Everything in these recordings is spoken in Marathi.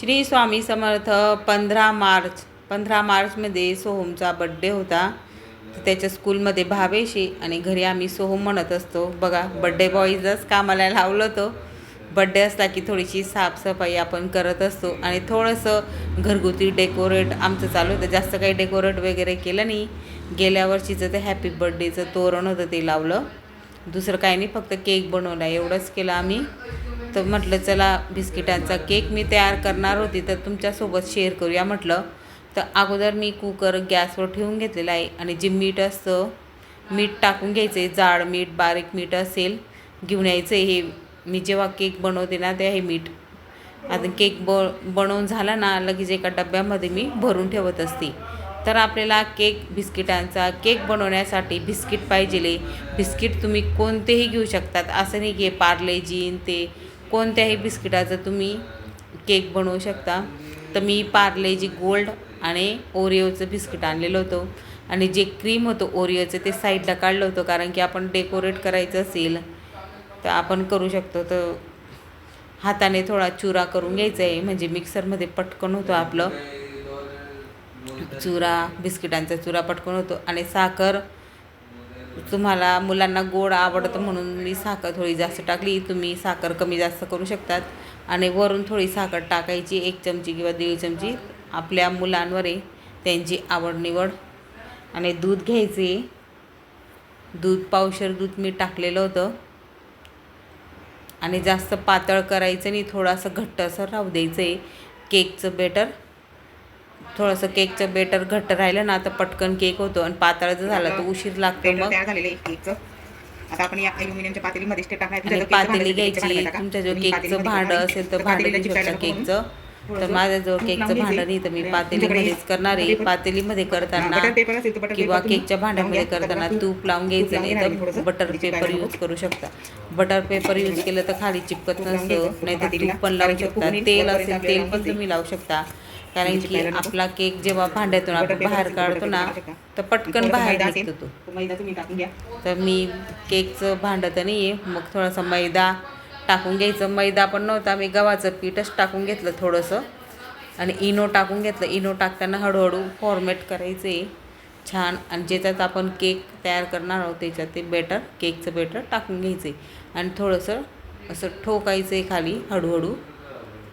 श्री स्वामी समर्थ पंधरा मार्च पंधरा मार्चमध्ये सोहमचा बड्डे होता. त्याच्या स्कूलमध्ये भावेशी आणि घरी आम्ही सोहम म्हणत असतो. बघा बड्डे बॉईजच कामाला लावलं होतं. बड्डे असला की थोडीशी साफसफाई आपण करत असतो. आणि थोडंसं घरगुती डेकोरेट आमचं चालू होतं. जास्त काही डेकोरेट वगैरे केलं नाही. गेल्या वर्षीचं ते हॅपी बड्डेचं तोरण होतं ते लावलं. दुसरं काही नाही फक्त केक बनवला एवढंच केलं आम्ही. तर म्हटलं चला बिस्किटांचा केक मी तयार करणार होती तर तुमच्यासोबत शेअर करूया म्हटलं. तर अगोदर मी कुकर गॅसवर ठेवून घेतलेला आहे आणि जे मीठ असतं मीठ टाकून घ्यायचं आहे जाड मीठ बारीक मीठ असेल घेऊन यायचं आहे हे. मी जेव्हा केक बनवते ना ते हे मीठ. आता केक ब बनवून झाला ना लगेच एका डब्यामध्ये मी भरून ठेवत असते. तर आपल्याला केक बिस्किटांचा केक बनवण्यासाठी बिस्किट पाहिजेले. बिस्किट तुम्ही कोणतेही घेऊ शकतात. असं नाही की पार्ले जीन ते कोणत्याही बिस्किटाचं तुम्ही केक बनवू शकता. तर मी पार्लेजी गोल्ड आणि ओरिओचं बिस्किट आणलेलं होतं. आणि जे क्रीम होतं ओरिओचं ते साईडला काढलं होतं कारण की आपण डेकोरेट करायचं असेल तर आपण करू शकतो. तर हाताने थोडा चुरा करून घ्यायचा आहे म्हणजे मिक्सरमध्ये पटकन होतो आपलं. चुरा बिस्किटांचा चुरा पटकन होतो. आणि साखर तुम्हाला मुलांना गोड आवडतं म्हणून मी साखर थोडी जास्त टाकली. तुम्ही साखर कमी जास्त करू शकतात. आणि वरून थोडी साखर टाकायची एक चमची किंवा दीड चमची. आपल्या मुलांवर आहे त्यांची आवड निवड आणि दूध घ्यायचे. दूध पावशर दूध मी टाकलेलं होतं. आणि जास्त पातळ करायचं नाही थोडंसं घट्ट असं राहू द्यायचं आहे केकचं बेटर थोडंसं केकचं बेटर घट्ट राहिलं ना तर पटकन केक होतो आणि पातळ जर झालं तर उशीर लागतो मग आता आपण या अल्युमिनियमच्या पातेलीमध्ये ते टाकायचं पातेली घ्यायची. तुमच्या जो केकचं भांडं. असेल तर भांडं घेऊ शकता केकचं तर तूप केकचं भांडं. नाही तर मी पातेलीमध्येच करणार आहे पातेलीमध्ये करताना किंवा केकच्या भांड्यामध्ये. करताना तूप- लावून घ्यायचं नाही तर. Butter paper use. करू शकता बटर पेपर यूज केलं तर खाली चिपकत नसतं. नाही तर. तूप पण लावू शकता तेल असेल तेल पण तुम्ही लावू शकता कारण की. आपला केक जेव्हा भांड्यातून आपण बाहेर काढतो ना. तर पटकन बाहेर निघतो तो. तर मैदा तुम्ही टाकून घ्या. तर मी केकचं भांडं तर नाही आहे मग थोडासा मैदा टाकून घ्यायचं. मैदा पण नव्हता मी गव्हाचं पीठच टाकून घेतलं थोडंसं. आणि इनो टाकून घेतलं. इनो टाकताना हळूहळू फॉर्मेट करायचं. आहे छान. आणि ज्याच्यात आपण केक तयार करणार आहोत त्याच्यात ते बेटर केकचं बेटर टाकून घ्यायचं. आहे आणि थोडंसं असं ठोकायचं आहे खाली हळूहळू.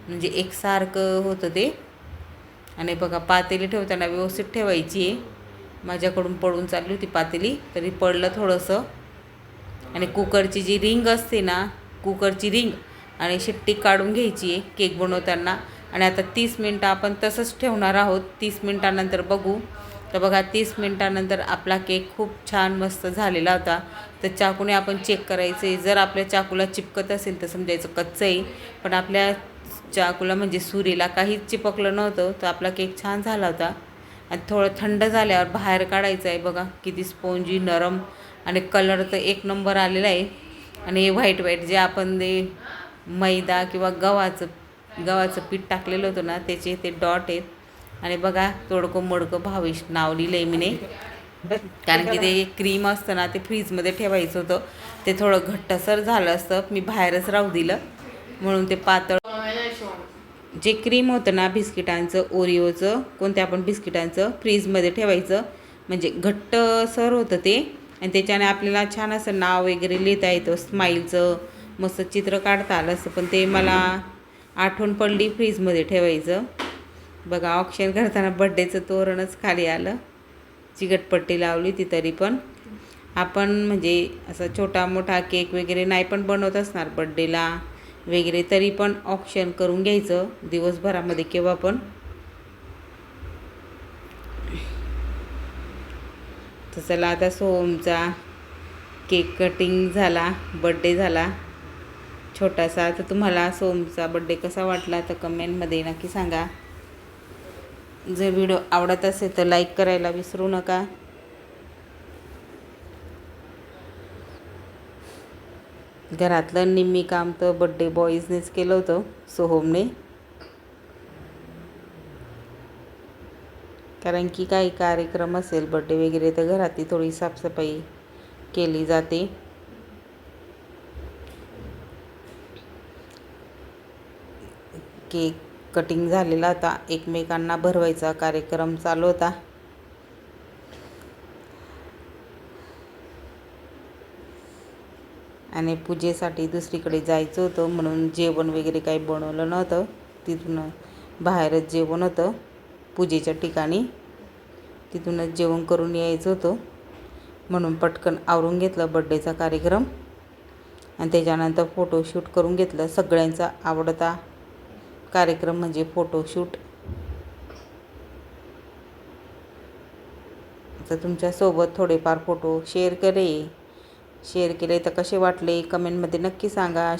म्हणजे एकसारखं होतं ते. आणि बघा पातेली ठेवताना व्यवस्थित ठेवायची आहे. माझ्याकडून पडून चालली होती पातेली तरी पडलं थोडंसं. आणि कुकरची जी रिंग असते ना कुकरची रिंग आणि शिट्टी काढून घ्यायची आहे केक बनवताना. आणि आता तीस मिनटं आपण तसंच ठेवणार आहोत. तीस मिनटानंतर बघू. तर बघा तीस मिनटानंतर आपला केक खूप छान मस्त झालेला होता. तर चाकूने आपण चेक करायचं. आहे जर आपल्या चाकूला चिपकत असेल तर समजायचं कच्चं आहे पण आपल्या चाकूला म्हणजे सुरीला काहीच चिपकलं नव्हतं तर आपला केक छान झाला होता. आणि थोडं थंड झाल्यावर बाहेर काढायचं आहे बघा किती स्पोंजी नरम आणि कलर तर एक नंबर आलेला आहे. आणि व्हाईट व्हाईट जे आपण ते मैदा किंवा गव्हाचं गव्हाचं पीठ टाकलेलं होतं ना त्याचे ते डॉट आहेत. आणि बघा तोडकं मोडकं भावेश नाव लिहिलं आहे मी नाही. कारण की ते क्रीम असतं ना ते फ्रीजमध्ये ठेवायचं होतं. ते थोडं घट्टसर झालं असतं. मी बाहेरच राहू दिलं. म्हणून ते पातळ. जे क्रीम होतं ना बिस्किटांचं ओरिओचं कोणत्या पण बिस्किटांचं फ्रीजमध्ये ठेवायचं. म्हणजे घट्टसर होतं ते. आणि त्याच्याने आपल्याला छान असं नाव वगैरे लिहिता येतं. स्माईलचं मस्त चित्र काढता आलं असतं. पण ते मला आठवण पडली फ्रीजमध्ये ठेवायचं. बघा ऑप्शन करताना बड्डेचं तोरणच खाली आलं. चिकटपट्टी लावली ती तरी पण. आपण म्हणजे असा छोटा मोठा केक वगैरे नाही पण बनवत असणार बड्डेला वगैरे तरी पण ऑप्शन करून घ्यायचं. दिवसभरामध्ये केव्हा पण. तर चला आता सोमचा केक कटिंग झाला बड्डे झाला. छोटासा तर तुम्हाला सोमचा बड्डे कसा वाटला? तर कमेंटमध्ये नक्की सांगा. जर व्हिडिओ आवडत असेल तर लाईक करायला विसरू नका. घरातलं निम्मी काम तर बड्डे बॉईजनेच केलं होतं सोहमने. कारण की काही कार्यक्रम असेल बड्डे वगैरे तर घरातली थोडी साफसफाई केली जाते. केक कटिंग झालेला होता. एकमेकांना भरवायचा कार्यक्रम चालू होता. आणि पूजेसाठी दुसरीकडे जायचं होतं म्हणून जेवण वगैरे काही बनवलं नव्हतं. तिथून बाहेरच जेवण होतं. पूजेच्या ठिकाणी तिथूनच जेवण करून यायचं होतं. म्हणून पटकन आवरून घेतलं बड्डेचा कार्यक्रम. आणि त्याच्यानंतर फोटोशूट करून घेतलं. सगळ्यांचा आवडता कार्यक्रम म्हणजे फोटोशूट तर तुमच्यासोबत थोडेफार फोटो शेअर करे शेअर केले तर कसे वाटले? कमेंटमध्ये नक्की सांगा.